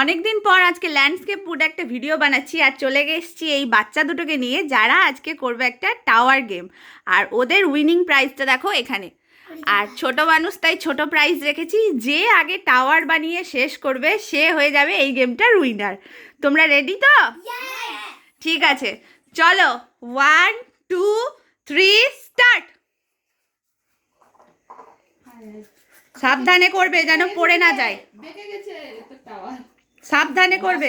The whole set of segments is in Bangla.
অনেকদিন পর আজকে ল্যান্ডস্কেপ ফুড একটা ভিডিও বানাচ্ছি আর চলে এসেছি এই বাচ্চা দুটোকে নিয়ে যারা আজকে করবে একটা টাওয়ার গেম আর ওদের উইনিং প্রাইজটা দেখো এখানে। আর ছোট মানুষ তাই ছোট প্রাইজ রেখেছি। যে আগে টাওয়ার বানিয়ে শেষ করবে সে হয়ে যাবে এই গেমটার উইনার তোমরা রেডি তো? ঠিক আছে। চলো ওয়ান টু থ্রি স্টার্ট সাবধানে করবে যেন পড়ে না যায়। গেছে টাওয়ার সাবধানে করবে।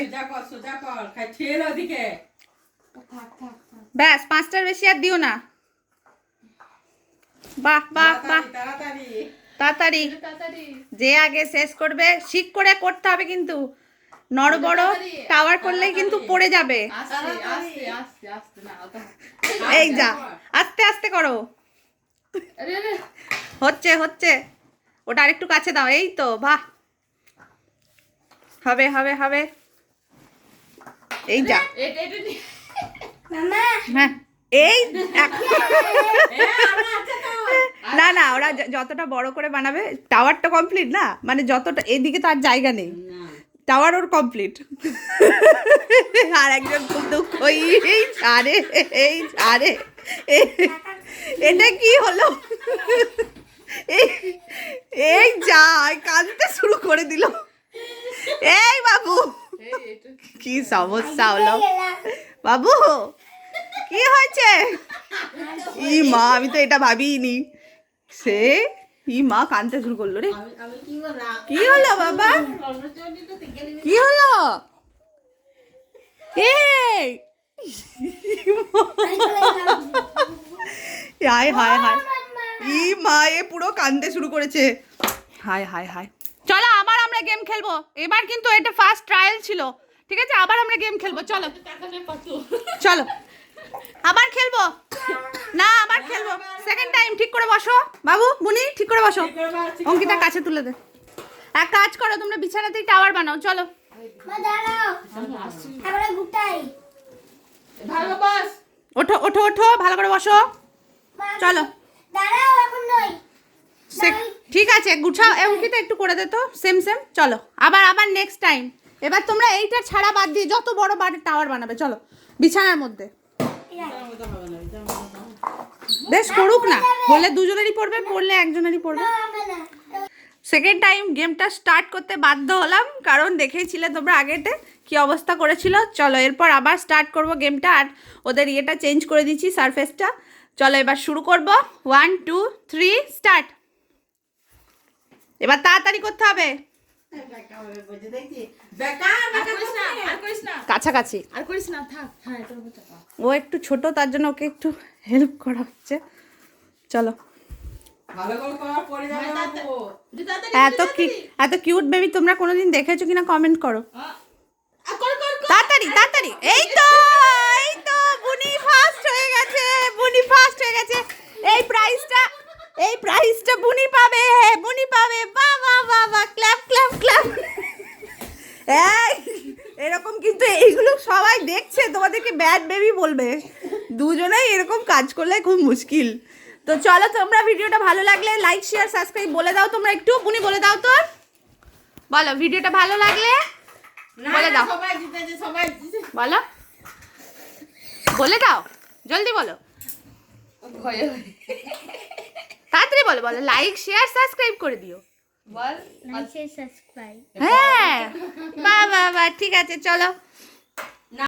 ব্যাস পাঁচটার বেশি আর দিও না। বাহ বাহ বাহ। তাড়াতাড়ি। তাড়াতাড়ি। তাড়াতাড়ি তাড়াতাড়ি। যে আগে শেষ করবে শিক করে করতে হবে কিন্তু। নড় বড় টাওয়ার করলেই কিন্তু পড়ে যাবে। আস্তে আস্তে আস্তে আস্তে না ওটা এই যা আস্তে আস্তে করো। আরে আরে। হচ্ছে হচ্ছে। ওটা আরেকটু কাছে দাও এই তো বাহ। হবে হবে হবে। এই যা হ্যাঁ এই না না ওরা যতটা বড় করে বানাবে টাওয়ারটা কমপ্লিট না? মানে যতটা এদিকে তো আর জায়গা নেই। টাওয়ার ওর কমপ্লিট আর একজন খুব দুঃখ এই ছাড়ে এই ছাড়ে এ- এটা কি হলো? এই যা কাঁদতে শুরু করে দিল। কি? সমস্যা হলো? বাবু কি হয়েছে? ই মা আমি তো এটা ভাবিনি। সে ই মা কানতে শুরু করল রে। কি হলো বাবা? কি হলো? এই! হায় হায় হায়। ই মা এ পুরো কানতে শুরু করেছে। হায় হায় হায়। চলো আবার আমরা গেম খেলব। এবার কিন্তু এটা ফার্স্ট ট্রায়াল ছিল। ঠিক আছে? আবার আমরা গেম খেলব চলো। চলো। আবার খেলব? না আবার খেলব। সেকেন্ড টাইম ঠিক করে বসো। বাবু বুনি ঠিক করে বসো। অঙ্কিতা কাছে তুলে দে। এক কাজ করো তোমরা বিছানাতেই টাওয়ার বানাও চলো। মা দাঁড়াও। আমরা গুটাই। ভালো বাস। ওঠো ওঠো ওঠো ভালো করে বসো। চলো। ঠিক আছে গুছাও। অঙ্কিতা একটু করে দে তো। সেম সেম চলো। আবার আবার নেক্সট টাইম এবার তোমরা এইটা ছাড়া বাদ দিয়ে যত বড় বাড়ির টাওয়ার বানাবে, চলো, বিছানার মধ্যে। বেশ করুক না, হলে দুজনেরই পড়বে, পড়লে একজনেরই পড়বে। সেকেন্ড টাইম গেমটা স্টার্ট করতে বাধ্য হলাম, কারণ দেখেইছিলে তোমরা আগেতে কি অবস্থা করেছিল। চলো, এরপর আবার স্টার্ট করব গেমটা আর ওদের ইয়েটা চেঞ্জ করে দিচ্ছি সারফেসটা চলো, এবার শুরু করব। ওয়ান টু থ্রি স্টার্ট এবার তাড়াতাড়ি করতে হবে। কাছাকাছি। আর করিস না থাক হ্যাঁ ও একটু ছোট তার জন্য ওকে একটু হেল্প করা হচ্ছে। চলো। তাড়াতাড়ি। এত কি এত কিউট বেবি তোমরা কোনোদিন দেখেছ কিনা কমেন্ট করো। তাড়াতাড়ি তাড়াতাড়ি। এই তো এই তো বুনি ফার্স্ট হয়ে গেছে বুনি ফার্স্ট হয়ে গেছে। এই প্রাইজটা এই প্রাইজটা বুনি পাবে বাহ বাহ বাহ বাহ ক্ল্যাপ ক্ল্যাপ ক্ল্যাপ এই এরকম কিন্তু এইগুলো সবাই দেখছে তোমাদেরকে ব্যাড বেবি বলবে। দুজনেই এরকম কাজ করলে খুব মুশকিল। তো চলো তোমরা ভিডিওটা ভালো লাগলে লাইক শেয়ার সাবস্ক্রাইব বলে দাও তোমরা একটু। বুনি বলে দাও তো বলো ভিডিওটা ভালো লাগলে? বলে দাও। বলো। বলে দাও জলদি বলো। তাড়াতাড়ি বলো বলো। লাইক শেয়ার সাবস্ক্রাইব করে দিও। বল সাবস্ক্রাইব হ্যাঁ। বাহ বাহ বাহ ঠিক আছে চলো। No.